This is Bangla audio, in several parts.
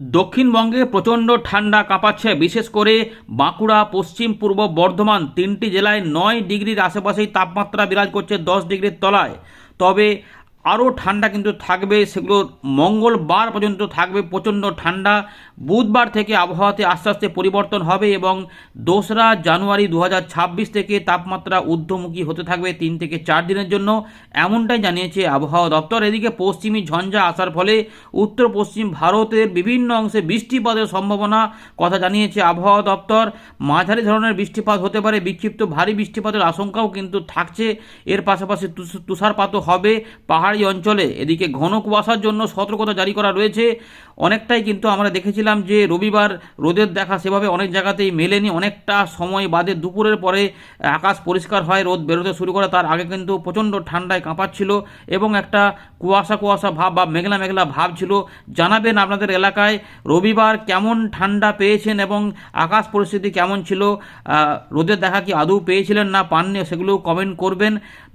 দক্ষিণবঙ্গে প্রচণ্ড ঠান্ডা কাঁপাচ্ছে, বিশেষ করে বাঁকুড়া, পশ্চিম, পূর্ব বর্ধমান, তিনটি জেলায় নয় ডিগ্রির আশেপাশেই তাপমাত্রা বিরাজ করছে দশ ডিগ্রির তলায়। তবে আরও ঠান্ডা কিন্তু থাকবে, সেগুলো মঙ্গলবার পর্যন্ত থাকবে, প্রচণ্ড ঠান্ডা। বুধবার থেকে আবহাওয়াতে আস্তে আস্তে পরিবর্তন হবে এবং দোসরা জানুয়ারি দু হাজার ছাব্বিশ থেকে তাপমাত্রা ঊর্ধ্বমুখী হতে থাকবে তিন থেকে চার দিনের জন্য, এমনটাই জানিয়েছে আবহাওয়া দপ্তর। এদিকে পশ্চিমী ঝঞ্ঝা আসার ফলে উত্তর পশ্চিম ভারতের বিভিন্ন অংশে বৃষ্টিপাতের সম্ভাবনা কথা জানিয়েছে আবহাওয়া দপ্তর। মাঝারি ধরনের বৃষ্টিপাত হতে পারে, বিক্ষিপ্ত ভারী বৃষ্টিপাতের আশঙ্কাও কিন্তু থাকছে। এর পাশাপাশি তুষ- তুষারপাতও হবে। পাহাড়ি অঞ্চলে। এদিকে ঘন কুয়াশার জন্য সতর্কতা জারি করা রয়েছে। অনেকটাই কিন্তু আমরা দেখেছিলাম যে রবিবার রোদের দেখা সেভাবে অনেক জায়গাতেই মেলেনি, অনেকটা সময় বাদে দুপুরের পরে আকাশ পরিষ্কার হয়, রোদ বেরোতে শুরু করে, তার আগে কিন্তু প্রচণ্ড ঠান্ডায় কাঁপাচ্ছিল এবং একটা কুয়াশা কুয়াশা ভাব বা মেঘলা মেঘলা ভাব ছিল। জানাবেন আপনাদের এলাকায় রবিবার কেমন ঠান্ডা পেয়েছেন এবং আকাশ পরিস্থিতি কেমন ছিল? রোদের দেখা কি আদৌ পেয়েছিলেন না পাননি সেগুলো কমেন্ট করবেন।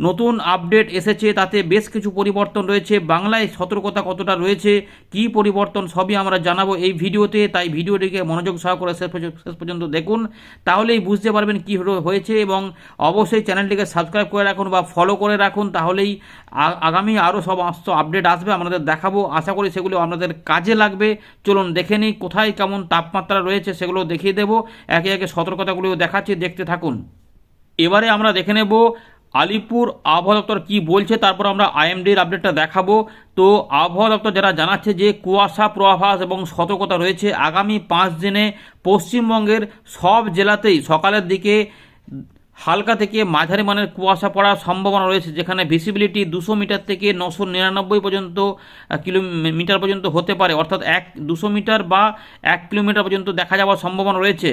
নতুন আপডেট এসেছে, তাতে বেশ কিছু পরিবর্তন রয়েছে। বাংলায় সতর্কতা কতটা রয়েছে? কি পরিবর্তন সবই আমরা জানাব এই ভিডিওতে, তাই ভিডিওটিকে মনোযোগ সহকারে শেষ পর্যন্ত- শেষ পর্যন্ত দেখুন। তাহলেই বুঝতে পারবেন কী হয়েছে এবং অবশ্যই চ্যানেলটিকে সাবস্ক্রাইব করে রাখুন বা ফলো করে রাখুন, তাহলেই আগামী আরও সমস্ত আপডেট আসবে, আপনাদের দেখাবো। আশা করি সেগুলো আপনাদের কাজে লাগবে। চলুন দেখে নিই কোথায় কেমন তাপমাত্রা রয়েছে, সেগুলো দেখিয়ে দেবো। একে একে সতর্কতাগুলিও দেখাচ্ছি, দেখতে থাকুন। এবারে আমরা দেখে নেব আলিপুর আবহাওয়া দপ্তর কী বলছে, তারপর আমরা আইএমডির আপডেটটা দেখাবো। তো আবহাওয়া দপ্তর যারা জানাচ্ছে যে কুয়াশা পূর্বাভাস এবং সতর্কতা রয়েছে আগামী পাঁচ দিনে পশ্চিমবঙ্গের সব জেলাতেই। সকালের দিকে হালকা থেকে মাঝারি মানের কুয়াশা পড়ার সম্ভাবনা রয়েছে, যেখানে ভিসিবিলিটি দুশো মিটার থেকে নশো নিরানব্বই পর্যন্ত কিলোমিটার পর্যন্ত হতে পারে। অর্থাৎ এক, দুশো মিটার বা এক কিলোমিটার পর্যন্ত দেখা যাওয়ার সম্ভাবনা রয়েছে।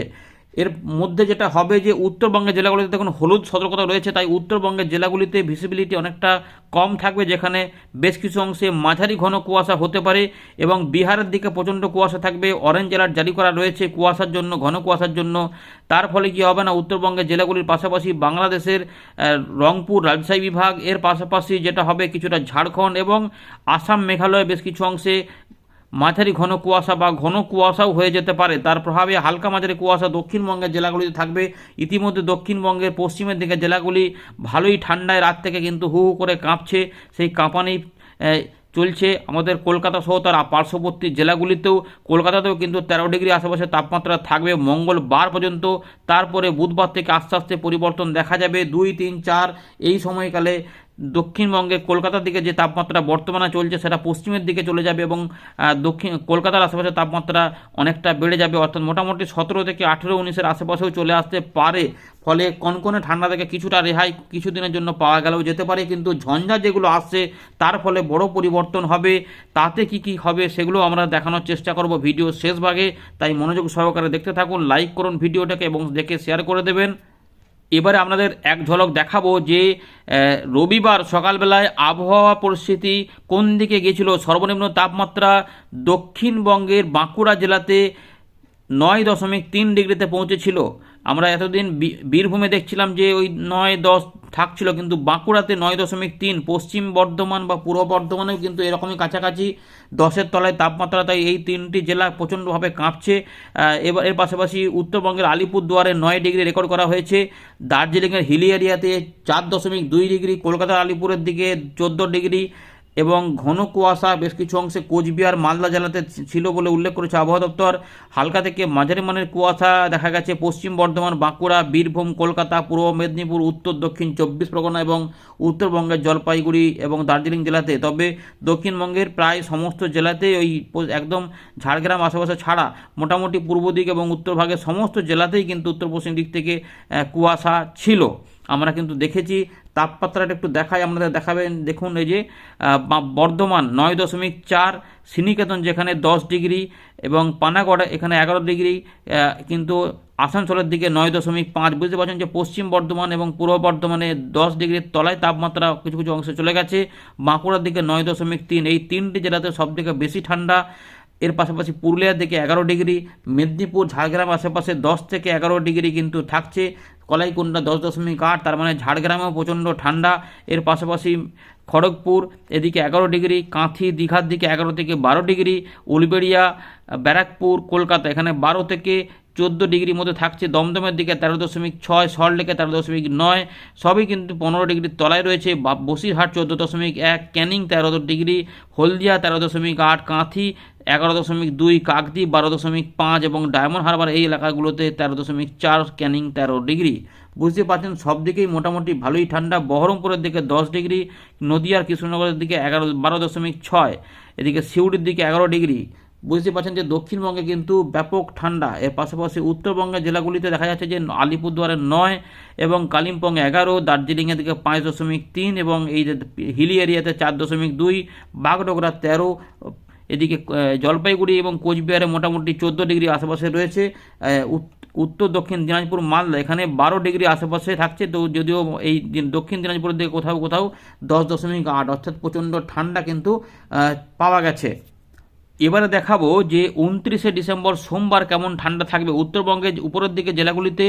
এর মধ্যে যেটা হবে যে উত্তরবঙ্গের জেলাগুলিতে দেখুন, হলুদ সতর্কতা রয়েছে, তাই উত্তরবঙ্গের জেলাগুলিতে ভিসিবিলিটি অনেকটা কম থাকবে, যেখানে বেশ কিছু অংশে মাঝারি ঘন কুয়াশা হতে পারে এবং বিহারের দিকে প্রচণ্ড কুয়াশা থাকবে অরেঞ্জ অ্যালার্ট জারি করা রয়েছে কুয়াশার জন্য, ঘন কুয়াশার জন্য। তার ফলে কি হবে না, উত্তরবঙ্গের জেলাগুলির পাশাপাশি বাংলাদেশের রংপুর রাজশাহী বিভাগ, এর পাশাপাশি যেটা হবে কিছুটা ঝাড়খণ্ড এবং আসাম মেঘালয় বেশ কিছু অংশে মাঝারি ঘন কুয়াশা বা ঘন কুয়াশাও হয়ে যেতে পারে। তার প্রভাবে হালকা মাঝারি কুয়াশা দক্ষিণবঙ্গের জেলাগুলিতে থাকবে। ইতিমধ্যে দক্ষিণবঙ্গের পশ্চিমের দিকে জেলাগুলি ভালোই ঠান্ডায় রাত থেকে কিন্তু হু হু করে কাঁপছে, সেই কাঁপানি চলছে। আমাদের কলকাতা সহ তার পার্শ্ববর্তী জেলাগুলিতেও কলকাতাতেও কিন্তু তেরো ডিগ্রি আশেপাশে তাপমাত্রা থাকবে মঙ্গলবার পর্যন্ত। তারপরে বুধবার থেকে আস্তে আস্তে পরিবর্তন দেখা যাবে। দুই, তিন, চার এই সময়কালে দক্ষিণবঙ্গে কলকাতার দিকে যে তাপমাত্রা বর্তমানে চলছে, সেটা পশ্চিমের দিকে চলে যাবে এবং দক্ষিণ, কলকাতার আশেপাশে তাপমাত্রা অনেকটা বেড়ে যাবে। অর্থাৎ মোটামুটি সতেরো থেকে আঠেরো উনিশের আশেপাশেও চলে আসতে পারে। ফলে কনকনে ঠান্ডা থেকে কিছুটা রেহাই কিছুদিনের জন্য পাওয়া গেলেও যেতে পারে। কিন্তু ঝঞ্ঝা যেগুলো আসছে, তার ফলে বড় পরিবর্তন হবে। তাতে কি কি হবে, সেগুলো আমরা দেখানোর চেষ্টা করব ভিডিও শেষ ভাগে। তাই মনোযোগ সহকারে দেখতে থাকুন, লাইক করুন ভিডিওটাকে এবং দেখে শেয়ার করে দেবেন। এবারে আপনাদের এক ঝলক দেখাবো যে রবিবার সকালবেলায় আবহাওয়া পরিস্থিতি কোন দিকে গিয়েছিল? সর্বনিম্ন তাপমাত্রা দক্ষিণবঙ্গের বাঁকুড়া জেলাতে নয় দশমিক তিন ডিগ্রিতে পৌঁছেছিল। আমরা এতদিন বীরভূমে দেখছিলাম যে ওই নয় দশ থাকছিল, কিন্তু বাঁকুড়াতে নয় দশমিক তিন, পশ্চিম বর্ধমান বা পূর্ব বর্ধমানেও কিন্তু এরকমই কাছাকাছি দশের তলায় তাপমাত্রা তাই এই তিনটি জেলা প্রচণ্ডভাবে কাঁপছে। এবার এর পাশাপাশি উত্তরবঙ্গের আলিপুরদুয়ারে নয় ডিগ্রি রেকর্ড করা হয়েছে, দার্জিলিংয়ের হিলি এরিয়াতে চার দশমিক দুই ডিগ্রি, কলকাতার আলিপুরের দিকে চোদ্দ ডিগ্রি এবং ঘন কুয়াশা, বেশ কিছু অংশে কোচবিহার, মালদা জেলাতে ছিল বলে উল্লেখ করেছে আবহাওয়া দপ্তর। হালকা থেকে মাঝারি মানের কুয়াশা দেখা গেছে পশ্চিম বর্ধমান, বাঁকুড়া, বীরভূম, কলকাতা, পূর্ব মেদিনীপুর, উত্তর, দক্ষিণ চব্বিশ পরগনা এবং উত্তরবঙ্গের জলপাইগুড়ি এবং দার্জিলিং জেলাতে। তবে দক্ষিণবঙ্গের প্রায় সমস্ত জেলাতেই ওই একদম ঝাড়গ্রাম আশেপাশে ছাড়া মোটামুটি পূর্ব দিক এবং উত্তরভাগের সমস্ত জেলাতেই কিন্তু উত্তর পশ্চিম দিক থেকে কুয়াশা ছিল। আমরা কিন্তু দেখেছি তাপমাত্রাটা একটু দেখাই, আপনাদের দেখাবেন। দেখুন, এই যে বর্ধমান নয় দশমিক চার, সিনিকেতন যেখানে দশ ডিগ্রি এবং পানাগড় এখানে এগারো ডিগ্রি কিন্তু আসানসোলের দিকে নয় দশমিক পাঁচ। বুঝতে পারছেন যে পশ্চিম বর্ধমান এবং পূর্ব বর্ধমানে দশ ডিগ্রির তলায় তাপমাত্রা কিছু কিছু অংশে চলে গেছে। বাঁকুড়ার দিকে নয় দশমিক তিন। এই তিনটি জেলাতে সবথেকে বেশি ঠান্ডা এর পাশাপাশি পুরুলিয়ার দিকে এগারো ডিগ্রি, মেদিনীপুর, ঝাড়গ্রাম আশেপাশে দশ থেকে এগারো ডিগ্রি কিন্তু থাকছে। কলাইকুণ্ডা দশ দশমিক আট, তার মানে ঝাড়গ্রামেও প্রচণ্ড ঠান্ডা। এর পাশাপাশি খড়গপুর, এদিকে এগারো ডিগ্রি, কাঁথি, দীঘার দিকে এগারো থেকে বারো ডিগ্রি, উলবেড়িয়া, ব্যারাকপুর, কলকাতা, এখানে বারো থেকে চোদ্দ ডিগ্রির মধ্যে থাকছে, দমদমের দিকে তেরো দশমিক ছয়, সল্টলেকে তেরো দশমিক নয়, সবই কিন্তু পনেরো ডিগ্রির তলায় রয়েছে। বসিরহাট চোদ্দ দশমিক এক, ক্যানিং তেরো ডিগ্রি, হলদিয়া তেরো দশমিক আট, কাঁথি এগারো দশমিক দুই, কাকদ্বীপ বারো দশমিক পাঁচ এবং ডায়মন্ড হারবার এই এলাকাগুলোতে তেরো দশমিক চার, ক্যানিং তেরো ডিগ্রি। বুঝতে পারছেন, সব দিকেই মোটামুটি ভালোই ঠান্ডা। বহরমপুরের দিকে দশ ডিগ্রি, নদিয়ার কৃষ্ণনগরের দিকে এগারো, বারো দশমিক ছয়, এদিকে সিউড়ির দিকে এগারো ডিগ্রি। বুঝতে পারছেন যে দক্ষিণবঙ্গে কিন্তু ব্যাপক ঠান্ডা। এর পাশাপাশি উত্তরবঙ্গের জেলাগুলিতে দেখা যাচ্ছে যে আলিপুরদুয়ারে নয় এবং কালিম্পং এগারো, দার্জিলিংয়ের দিকে পাঁচ দশমিক তিন এবং এই যে হিলি এরিয়াতে চার দশমিক দুই, বাগডোগরা তেরো, এদিকে জলপাইগুড়ি এবং কোচবিহারে মোটামুটি চোদ্দ ডিগ্রি আশেপাশে রয়েছে। উত্তর দক্ষিণ দিনাজপুর, মালদা, এখানে বারো ডিগ্রি আশেপাশে থাকছে। তো যদিও এই দক্ষিণ দিনাজপুরের দিকে কোথাও কোথাও দশ দশমিক আট, অর্থাৎ প্রচণ্ড ঠান্ডা কিন্তু পাওয়া গেছে। এবারে দেখাবো যে উনত্রিশে ডিসেম্বর সোমবার কেমন ঠান্ডা থাকবে। উত্তরবঙ্গের উপরের দিকে জেলাগুলিতে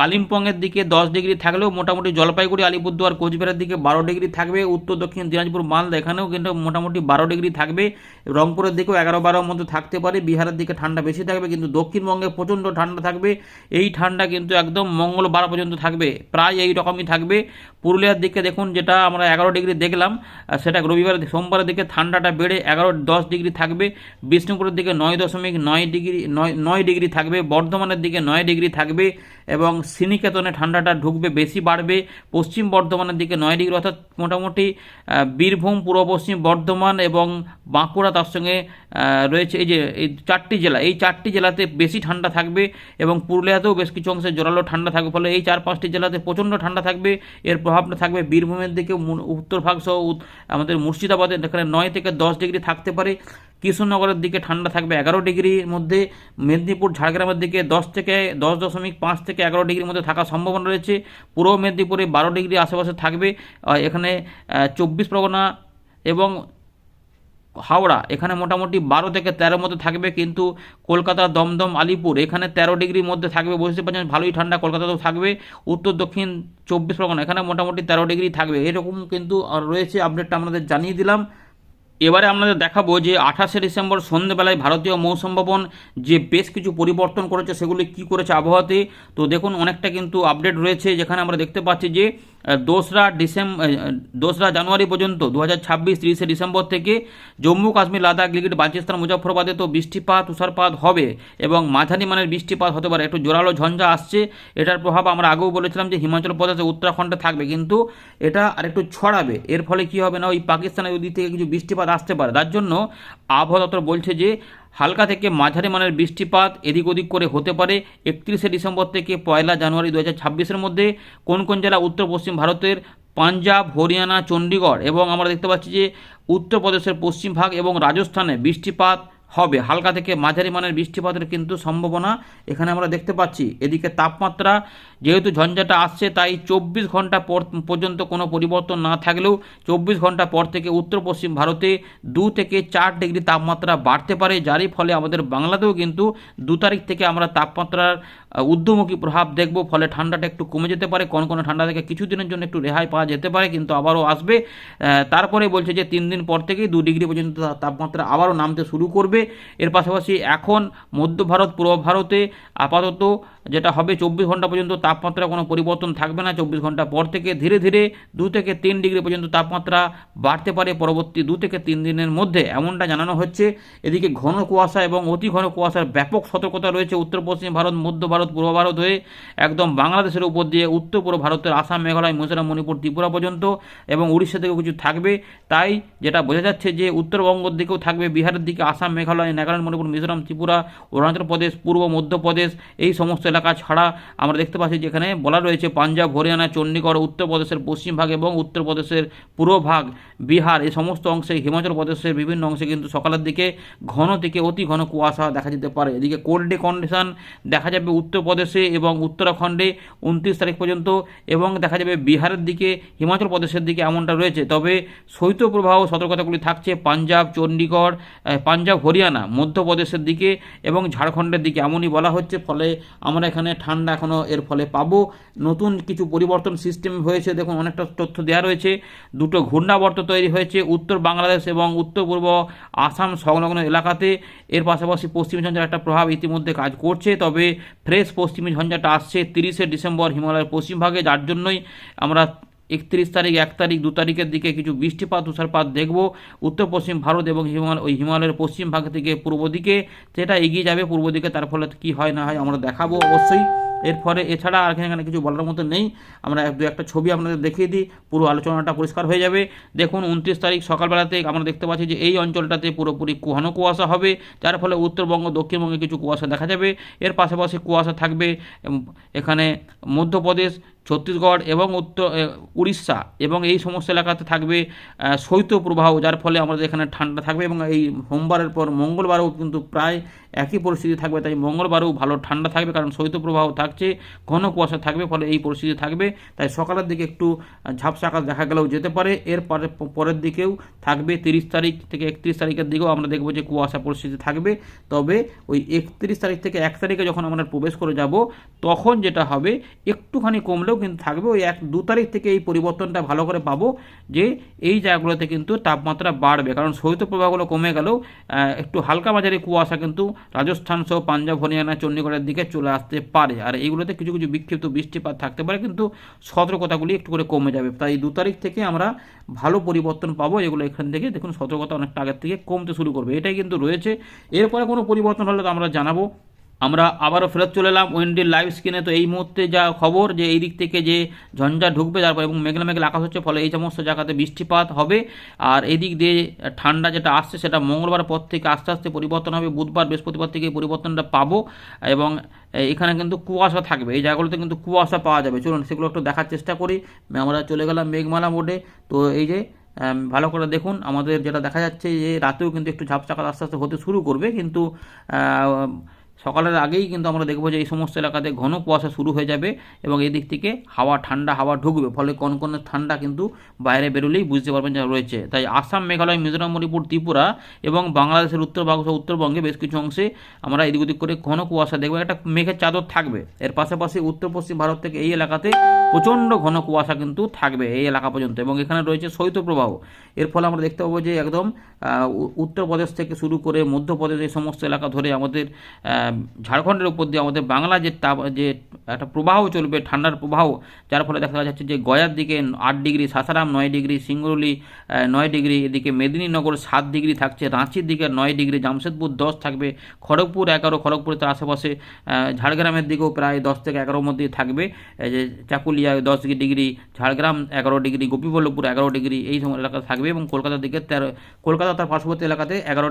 কালিম্পংয়ের দিকে দশ ডিগ্রি থাকলেও মোটামুটি জলপাইগুড়ি, আলিপুরদুয়ার, কোচবিহারের দিকে বারো ডিগ্রি থাকবে। উত্তর, দক্ষিণ, দিনাজপুর, মালদা, এখানেও কিন্তু মোটামুটি বারো ডিগ্রি থাকবে। রংপুরের দিকেও এগারো বারোর মধ্যে থাকতে পারে। বিহারের দিকে ঠান্ডা বেশি থাকবে, কিন্তু দক্ষিণবঙ্গে প্রচণ্ড ঠান্ডা থাকবে। এই ঠান্ডা কিন্তু একদম মঙ্গলবার পর্যন্ত থাকবে। প্রায় এই রকমই থাকবে। পুরুলিয়ার দিকে দেখুন, যেটা আমরা এগারো ডিগ্রি দেখলাম সেটা রবিবার সোমবারের দিকে ঠান্ডাটা বেড়ে এগারো দশ ডিগ্রি থাকবে। বিষ্ণুপুরের দিকে নয় দশমিক নয় ডিগ্রি, নয় নয় ডিগ্রি থাকবে, বর্ধমানের দিকে নয় ডিগ্রি থাকবে এবং শ্রীনিকেতনে ঠান্ডাটা ঢুকবে, বেশি বাড়বে। পশ্চিম বর্ধমানের দিকে নয় ডিগ্রি, অর্থাৎ মোটামুটি বীরভূম, পূর্ব পশ্চিম বর্ধমান এবং বাঁকুড়া তার সঙ্গে রয়েছে এই যে, এই চারটি জেলা। এই চারটি জেলাতে বেশি ঠান্ডা থাকবে এবং পুরুলিয়াতেও বেশ কিছু অংশে জোরালো ঠান্ডা থাকবে। ফলে এই চার পাঁচটি জেলাতে প্রচণ্ড ঠান্ডা থাকবে। এর প্রভাবটা থাকবে বীরভূমের দিকে উত্তর ভাগ সহ আমাদের মুর্শিদাবাদে এখানে নয় থেকে দশ ডিগ্রি থাকতে পারে। কৃষ্ণনগরের দিকে ঠান্ডা থাকবে এগারো ডিগ্রির মধ্যে। মেদিনীপুর, ঝাড়গ্রামের দিকে দশ থেকে দশ দশমিক পাঁচ থেকে এগারো ডিগ্রির মধ্যে থাকার সম্ভাবনা রয়েছে। পূর্ব মেদিনীপুরে বারো ডিগ্রি আশেপাশে থাকবে। এখানে চব্বিশ পরগনা এবং হাওড়া এখানে মোটামুটি বারো থেকে তেরোর মধ্যে থাকবে। কিন্তু কলকাতা দমদম, আলিপুর এখানে তেরো ডিগ্রির মধ্যে থাকবে। বুঝতে পারছেন, ভালোই ঠান্ডা কলকাতাতেও থাকবে। উত্তর, দক্ষিণ চব্বিশ পরগনা এখানে মোটামুটি তেরো ডিগ্রি থাকবে। এরকম কিন্তু রয়েছে আপডেটটা আপনাদের জানিয়ে দিলাম। এবারে আপনাদের দেখাবো যে আঠাশে ডিসেম্বর সন্ধেবেলায় ভারতীয় মৌসুম ভবন যে বেশ কিছু পরিবর্তন করেছে, সেগুলি কি করেছে আবহাওয়াতে? তো দেখুন, অনেকটা কিন্তু আপডেট রয়েছে, যেখানে আমরা দেখতে পাচ্ছি যে দোসরা ডিসেম্বর দোসরা জানুয়ারি পর্যন্ত দু হাজার ছাব্বিশ তিরিশে ডিসেম্বর থেকে জম্মু কাশ্মীর, লাদাখ গিলগিট বালচিস্তান মুজফ্ফরবাদে তো বৃষ্টিপাত, তুষারপাত হবে এবং মাঝারি মানের বৃষ্টিপাত হতে পারে। একটু জোরালো ঝঞ্ঝা আসছে। এটার প্রভাব আমরা আগেও বলেছিলাম যে হিমাচল প্রদেশে উত্তরাখণ্ডে থাকবে, কিন্তু এটা আর একটু ছড়াবে। এর ফলে কি হবে না? ওই পাকিস্তানের ওই দিক থেকে কিছু বৃষ্টিপাত আসতে পারে। তার জন্য আবহাওয়া দপ্তর বলছে যে হালকা থেকে মাঝারি মানের বৃষ্টিপাত এদিক ওদিক করে হতে পারে। একত্রিশে ডিসেম্বর থেকে পয়লা জানুয়ারি দু হাজার মধ্যে কোন কোন জেলা উত্তর পশ্চিম ভারতের পাঞ্জাব, হরিয়ানা, চণ্ডীগড় এবং আমরা দেখতে পাচ্ছি যে উত্তরপ্রদেশের পশ্চিম ভাগ এবং রাজস্থানে বৃষ্টিপাত হবে। হালকা থেকে মাঝারি মানের বৃষ্টিপাতের কিন্তু সম্ভাবনা এখানে আমরা দেখতে পাচ্ছি। এদিকে তাপমাত্রা যেহেতু ঝঞ্ঝাটা আসছে, তাই চব্বিশ ঘণ্টা পর পর্যন্ত কোনো পরিবর্তন না থাকলেও চব্বিশ ঘণ্টা পর থেকে উত্তর পশ্চিম ভারতে দু থেকে চার ডিগ্রি তাপমাত্রা বাড়তে পারে। যারই ফলে আমাদের বাংলাতেও কিন্তু দু তারিখ থেকে আমরা তাপমাত্রার ঊর্ধ্বমুখী প্রভাব দেখব। ফলে ঠান্ডাটা একটু কমে যেতে পারে। কোন কোনো ঠান্ডা থেকে কিছুদিনের জন্য একটু রেহাই পাওয়া যেতে পারে, কিন্তু আবারও আসবে। তারপরে বলছে যে তিন দিন পর থেকেই দু ডিগ্রি পর্যন্ত তাপমাত্রা আবারও নামতে শুরু করবে। এর পাশাপাশি এখন মধ্য ভারত পূর্ব ভারতে আপাতত যেটা হবে চব্বিশ ঘণ্টা পর্যন্ত তাপমাত্রা কোনো পরিবর্তন থাকবে না। চব্বিশ ঘণ্টা পর থেকে ধীরে ধীরে দু থেকে তিন ডিগ্রি পর্যন্ত তাপমাত্রা বাড়তে পারে পরবর্তী দু থেকে তিন দিনের মধ্যে, এমনটা জানানো হচ্ছে। এদিকে ঘন কুয়াশা এবং অতি ঘন কুয়াশার ব্যাপক সতর্কতা রয়েছে উত্তর পশ্চিম ভারত, মধ্য ভারত, পূর্ব ভারত হয়ে একদম বাংলাদেশের উপর দিয়ে উত্তর পূর্ব ভারতের আসাম, মেঘালয়, মিজোরাম, মণিপুর, ত্রিপুরা পর্যন্ত এবং উড়িষ্যা থেকেও কিছু থাকবে। তাই যেটা বোঝা যাচ্ছে যে উত্তরবঙ্গের দিকেও থাকবে, বিহারের দিকে আসাম, মেঘালয়, নাগাল্যান্ড, মণিপুর, মিজোরাম, ত্রিপুরা, অরুণাচল প্রদেশ, পূর্ব মধ্যপ্রদেশ, এই সমস্ত এলাকা ছাড়া আমরা দেখতে পাচ্ছি যেখানে বলা রয়েছে পাঞ্জাব, হরিয়ানা চণ্ডীগড় উত্তরপ্রদেশের পশ্চিম ভাগ এবং উত্তরপ্রদেশের পূর্ব ভাগ, বিহার এই সমস্ত অংশে, হিমাচল প্রদেশের বিভিন্ন অংশে কিন্তু সকালের দিকে ঘন থেকে অতি ঘন কুয়াশা দেখা যেতে পারে। এদিকে কোল্ড ডে কন্ডিশন দেখা যাবে উত্তরপ্রদেশে এবং উত্তরাখণ্ডে উনত্রিশ তারিখ পর্যন্ত এবং দেখা যাবে বিহারের দিকে, হিমাচল প্রদেশের দিকে এমনটা রয়েছে। তবে শৈত্যপ্রবাহ সতর্কতাগুলি থাকছে পাঞ্জাব চণ্ডীগড় পাঞ্জাব, হরিয়ানা মধ্যপ্রদেশের দিকে এবং ঝাড়খণ্ডের দিকে। এমনই বলা হচ্ছে, ফলে আমরা এখানে ঠান্ডা এখনও এর ফলে পাবো। নতুন কিছু পরিবর্তন সিস্টেম হয়েছে, দেখুন অনেকটা তথ্য দেওয়া রয়েছে। দুটো ঘূর্ণাবর্ত তৈরি হয়েছে, উত্তর বাংলাদেশ এবং উত্তর পূর্ব আসাম সংলগ্ন এলাকাতে। এর পাশাপাশি পশ্চিমী ঝঞ্ঝার একটা প্রভাব ইতিমধ্যে কাজ করছে, তবে ফ্রেশ পশ্চিমী ঝঞ্ঝাটা আসছে তিরিশে ডিসেম্বর হিমালয়ের পশ্চিমভাগে যার জন্যই আমরা একত্রিশ তারিখ, এক তারিখ, দু তারিখের দিকে কিছু বৃষ্টিপাত, তুষারপাত দেখব। উত্তর, পশ্চিম ভারত এবং হিমালয় ওই হিমালয়ের পশ্চিম ভাগ থেকে পূর্ব দিকে। সেটা এগিয়ে যাবে পূর্ব দিকে, তার ফলে কী হয় না হয় আমরা দেখাবো অবশ্যই। এর ফলে এছাড়া আর এখানে কিছু বলার মতো নেই। আমরা এক দু একটা ছবি আপনাদের দেখিয়ে দিই। পুরো আলোচনাটা পরিষ্কার হয়ে যাবে। দেখুন, উনত্রিশ তারিখ সকালবেলাতে আমরা দেখতে পাচ্ছি যে এই অঞ্চলটাতে পুরোপুরি ঘন কুয়াশা হবে, যার ফলে উত্তরবঙ্গ, দক্ষিণবঙ্গে কিছু কুয়াশা দেখা যাবে। এর পাশাপাশি কুয়াশা থাকবে এখানে মধ্যপ্রদেশ, ছত্তিশগড় এবং উত্তর উড়িষ্যা এবং এই সমস্ত এলাকাতে থাকবে শৈত্যপ্রবাহ যার ফলে আমাদের এখানে ঠান্ডা থাকবে এবং এই সোমবারের পর মঙ্গলবারও কিন্তু প্রায় একই পরিস্থিতি থাকবে। তাই মঙ্গলবারও ভালো ঠান্ডা থাকবে, কারণ শৈত্যপ্রবাহ থাকছে ঘন কুয়াশা থাকবে, ফলে এই পরিস্থিতি থাকবে। তাই সকালের দিকে একটু ঝাপসা আকাশ দেখা গেলেও যেতে পারে। এর পরে পরের দিকেও থাকবে তিরিশ তারিখ থেকে একত্রিশ তারিখের দিকেও আমরা দেখব যে কুয়াশা পরিস্থিতি থাকবে। তবে ওই একত্রিশ তারিখ থেকে এক তারিখে যখন আমরা প্রবেশ করে যাব, তখন যেটা হবে, একটুখানি কমলেও কিন্তু থাকবে। ওই এক, দু তারিখ থেকে এই পরিবর্তনটা ভালো করে পাবো যে এই জায়গাগুলোতে কিন্তু তাপমাত্রা বাড়বে। কারণ শৈত্যপ্রবাহগুলো কমে গেলেও একটু হালকা মাঝারি কুয়াশা কিন্তু রাজস্থান সহ পাঞ্জাব, হরিয়ানা, চণ্ডীগড়ের দিকে চলে আসতে পারে। আর এইগুলোতে কিছু কিছু বিক্ষিপ্ত বৃষ্টিপাত থাকতে পারে, কিন্তু সতর্কতাগুলি একটু করে কমে যাবে। তাই দু তারিখ থেকে আমরা ভালো পরিবর্তন পাবো, এগুলো এখান থেকে দেখুন সতর্কতা অনেকটা আগের থেকে কমতে শুরু করবে। এটাই কিন্তু রয়েছে। এরপরে কোনো পরিবর্তন হলে তো আমরা জানাব। আমরা আবারও ফেরত চলে এলাম ওয়েন্ডির লাইভ স্ক্রিনে তো এই মুহূর্তে যা খবর যে এই দিক থেকে যে ঝঞ্ঝা ঢুকবে, তারপর এবং মেঘলা মেঘলা আকাশ হচ্ছে, ফলে এই সমস্ত জায়গাতে বৃষ্টিপাত হবে। আর এই দিক দিয়ে ঠান্ডা যেটা আসছে, সেটা মঙ্গলবার পর থেকে আস্তে আস্তে পরিবর্তন হবে। বুধবার বৃহস্পতিবার থেকে পরিবর্তনটা পাবো। এবং এখানে কিন্তু কুয়াশা থাকবে। এই জায়গাগুলোতে কিন্তু কুয়াশা পাওয়া যাবে। চলুন সেগুলো একটু দেখার চেষ্টা করি। আমরা চলে গেলাম মেঘমালা মোডে। তো এই যে ভালো করে দেখুন, আমাদের যেটা দেখা যাচ্ছে যে রাতেও কিন্তু একটু ঝাপসাকাত আস্তে আস্তে হতে শুরু করবে। কিন্তু সকালের আগেই কিন্তু আমরা দেখব যে এই সমস্ত এলাকাতে ঘন কুয়াশা শুরু হয়ে যাবে এবং এদিক দিক থেকে হাওয়া ঠান্ডা, হাওয়া ঢুকবে। ফলে কনকনে ঠান্ডা কিন্তু বাইরে বেরোলেই বুঝতে পারবেন যা রয়েছে। তাই আসাম, মেঘালয়, মিজোরাম, মণিপুর, ত্রিপুরা এবং বাংলাদেশের উত্তর ভাগ উত্তরবঙ্গে বেশ কিছু অংশে আমরা এদিক ওদিক করে ঘন কুয়াশা দেখব। একটা মেঘের চাদর থাকবে। এর পাশাপাশি উত্তর পশ্চিম ভারত থেকে এই এলাকাতে প্রচণ্ড ঘন কুয়াশা কিন্তু থাকবে এই এলাকা পর্যন্ত এবং এখানে রয়েছে শৈত্যপ্রবাহ। এর ফলে আমরা দেখতে পাবো যে একদম উত্তরপ্রদেশ থেকে শুরু করে মধ্যপ্রদেশ এই সমস্ত এলাকা ধরে আমাদের ঝাড়খণ্ডের উপর দিয়ে আমাদের বাংলা যে তাপ, যে একটা প্রবাহ চলবে, ঠান্ডার প্রবাহ, যার ফলে দেখা যাচ্ছে যে গয়ার দিকে আট ডিগ্রি, সাসারাম নয় ডিগ্রি, সিঙ্গুরুলি নয় ডিগ্রি, এদিকে মেদিনীনগর সাত ডিগ্রি থাকছে, রাঁচির দিকে নয় ডিগ্রি, জামশেদপুর দশ থাকবে, খড়গপুর এগারো খড়গপুর তার আশেপাশে ঝাড়গ্রামের দিকেও প্রায় দশ থেকে এগারোর মধ্যেই থাকবে যে চাকুলিয়া দশ ডিগ্রি, ঝাড়গ্রাম এগারো ডিগ্রি, গোপীবল্লভপুর এগারো ডিগ্রি, এই সময় এলাকা থাকবে এবং কলকাতার দিকে তেরো, কলকাতা তার পার্শ্ববর্তী এলাকাতে এগারো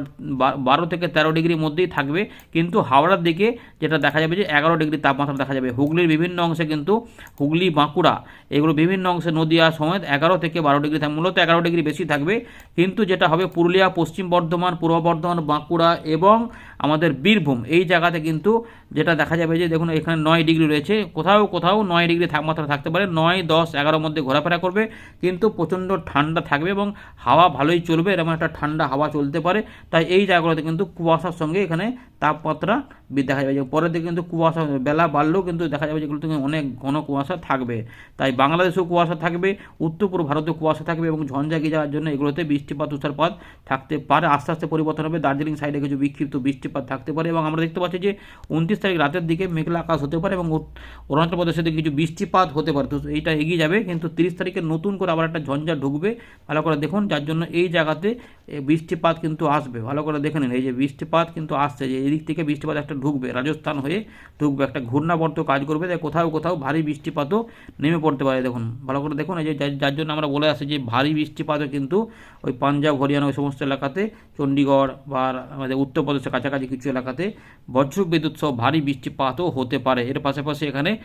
বারো থেকে তেরো ডিগ্রির মধ্যেই থাকবে, কিন্তু হাওড়ার দিকে যেটা দেখা যাবে যে এগারো ডিগ্রি তাপমাত্রা দেখা যাবে। হুগলির বিভিন্ন অংশে কিন্তু হুগলি, বাঁকুড়া এগুলো বিভিন্ন অংশে নদীয়া সমেত এগারো থেকে বারো ডিগ্রি থাকবে মূলত এগারো ডিগ্রি বেশি থাকবে। কিন্তু যেটা হবে পুরুলিয়া, পশ্চিম বর্ধমান, পূর্ব বর্ধমান, বাঁকুড়া এবং আমাদের বীরভূম। এই জায়গাতে কিন্তু যেটা দেখা যাবে যে দেখুন এখানে নয় ডিগ্রি রয়েছে। কোথাও কোথাও নয় ডিগ্রি তাপমাত্রা থাকতে পারে। নয়, দশ এগারোর মধ্যে ঘোরাফেরা করবে। কিন্তু প্রচণ্ড ঠান্ডা থাকবে এবং হাওয়া ভালোই চলবে। এরকম একটা ঠান্ডা হাওয়া চলতে পারে। তাই এই জায়গাগুলোতে কিন্তু কুয়াশার সঙ্গে এখানে তাপমাত্রা দেখা যাবে। পরের দিকে কিন্তু কুয়াশা বেলা বাড়লেও কিন্তু দেখা যাবে যেগুলো অনেক ঘন কুয়াশা থাকবে। তাই বাংলাদেশেও কুয়াশা থাকবে, উত্তর পূর্ব ভারতেও কুয়াশা থাকবে এবং ঝঞ্ঝা গিয়ে যাওয়ার জন্য এগুলোতে বৃষ্টিপাত, তুষারপাত থাকতে পারে। আস্তে আস্তে পরিবর্তন হবে। দার্জিলিং সাইডে কিছু বিক্ষিপ্ত বৃষ্টিপাত থাকতে পারে এবং আমরা দেখতে পাচ্ছি যে উনত্রিশ তারিখ রাতের দিকে মেঘলা আকাশ হতে পারে এবং অরুণাচল প্রদেশের দিকে কিছু বৃষ্টিপাত হতে পারে। তো এইটা এগিয়ে যাবে। কিন্তু তিরিশ তারিখে নতুন করে আবার একটা ঝঞ্ঝা ঢুকবে। ভালো করে দেখুন, যার জন্য এই জায়গাতে বৃষ্টিপাত কিন্তু আসবে। ভালো করে দেখে নিন। এই যে বৃষ্টিপাত কিন্তু আসছে, যে এদিক থেকে বৃষ্টিপাত একটা ঢুকবে, রাজস্থান হয়ে ঢুকবে, একটা ঘূর্ণাবর্ত কাজ করবে। তাই কোথাও কোথাও ভারী বৃষ্টিপাতও নেমে পড়তে পারে, দেখুন। ভালো করে দেখুন, এই যে যার- জন্য আমরা বলে আসি যে ভারী বৃষ্টিপাতও কিন্তু ওই পাঞ্জাব, হরিয়ানা ওই সমস্ত এলাকাতে, চণ্ডীগড় বা আমাদের উত্তরপ্রদেশের কাছাকাছি কিছু এলাকাতে বজ্র বিদ্যুৎ সহ ভারী বৃষ্টিপাতও হতে পারে। এর পাশাপাশি এখানে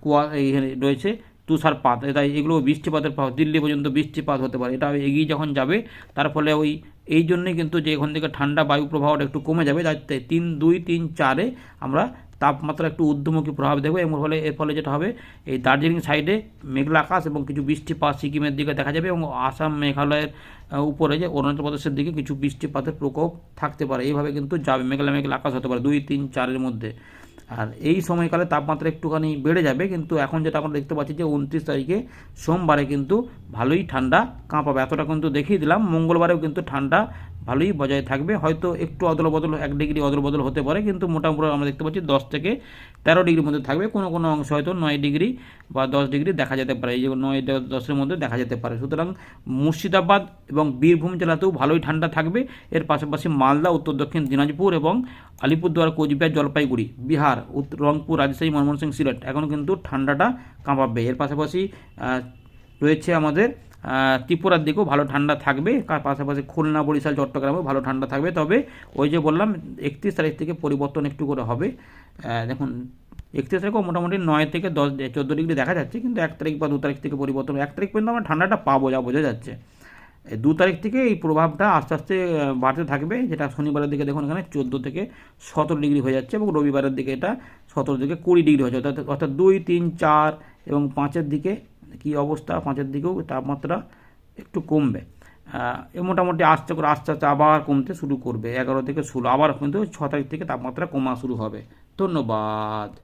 কুয়া এইখানে রয়েছে তুষারপাত তাই এগুলো বৃষ্টিপাতের প্রভাব, দিল্লি পর্যন্ত বৃষ্টিপাত হতে পারে, এটা এগিয়ে যখন যাবে, তার ফলে ওই, এই জন্যই কিন্তু যে এখান থেকে ঠান্ডা বায়ু প্রবাহটা একটু কমে যাবে যাতে তিন, দুই, তিন, চারে আমরা তাপমাত্রা একটু ঊর্ধ্বমুখী প্রভাব দেখবে এবং ফলে, এর ফলে যেটা হবে, এই দার্জিলিং সাইডে মেঘলা আকাশ এবং কিছু বৃষ্টিপাত সিকিমের দিকে দেখা যাবে এবং আসাম, মেঘালয়ের উপরে যে অরুণাচল প্রদেশের দিকে কিছু বৃষ্টিপাতের প্রকোপ থাকতে পারে, এইভাবে কিন্তু যাবে, মেঘলা মেঘলা আকাশ হতে পারে, দুই, তিন, চারের মধ্যে। আর এই সময়কালে তাপমাত্রা একটুখানি বেড়ে যাবে, কিন্তু এখন যেটা আমরা দেখতে পাচ্ছি যে উনত্রিশ তারিখে সোমবারে কিন্তু ভালোই ঠান্ডা কাঁপাবে। এতটা কিন্তু দেখিয়ে দিলাম, মঙ্গলবারেও কিন্তু ঠান্ডা ভালোই বজায় থাকবে। হয়তো একটু অদল বদল এক ডিগ্রি অদল বদল হতে পারে, কিন্তু মোটামুটি আমরা দেখতে পাচ্ছি দশ থেকে তেরো ডিগ্রির মধ্যে থাকবে। কোনো কোনো অংশ হয়তো নয় ডিগ্রি বা দশ ডিগ্রি দেখা যেতে পারে। এই যে নয় দশের মধ্যে দেখা যেতে পারে। সুতরাং মুর্শিদাবাদ এবং বীরভূম জেলাতেও ভালোই ঠান্ডা থাকবে। এর পাশাপাশি মালদা, উত্তর দক্ষিণ দিনাজপুর এবং আলিপুরদুয়ার, কোচবিহার, জলপাইগুড়ি, বিহার রংপুর, রাজশাহী, ময়মনসিংহ, সিলেট এখন কিন্তু ঠান্ডাটা কাঁপাবে। এর পাশাপাশি রয়েছে আমাদের ত্রিপুরার দিকেও ভালো ঠান্ডা থাকবে পাশাপাশি খুলনা, বরিশাল, চট্টগ্রামেও ভালো ঠান্ডা থাকবে। তবে ওই যে বললাম, একত্রিশ তারিখ থেকে পরিবর্তন একটু করে হবে। দেখুন, একত্রিশ তারিখও মোটামুটি নয় থেকে দশ, চোদ্দ ডিগ্রি দেখা যাচ্ছে, কিন্তু এক তারিখ বা দু তারিখ থেকে পরিবর্তন, এক তারিখ পর্যন্ত আমরা ঠান্ডাটা পাবো যা বোঝা যাচ্ছে। দু তারিখ থেকে এই প্রভাবটা আস্তে আস্তে বাড়তে থাকবে, যেটা শনিবারের দিকে দেখুন এখানে চোদ্দ থেকে সতেরো ডিগ্রি হয়ে যাচ্ছে এবং রবিবারের দিকে এটা সতেরো থেকে কুড়ি ডিগ্রি হয়ে যাচ্ছে। অর্থাৎ অর্থাৎ দুই, তিন, চার এবং পাঁচের দিকে কি অবস্থা? পাঁচের দিকেও তাপমাত্রা একটু কমবে। মোটামুটি আস্তে করে, আস্তে আস্তে আবার কমতে শুরু করবে। এগারো থেকে ষোলো, আবার কিন্তু ছ তারিখ থেকে তাপমাত্রা কমা শুরু হবে। ধন্যবাদ।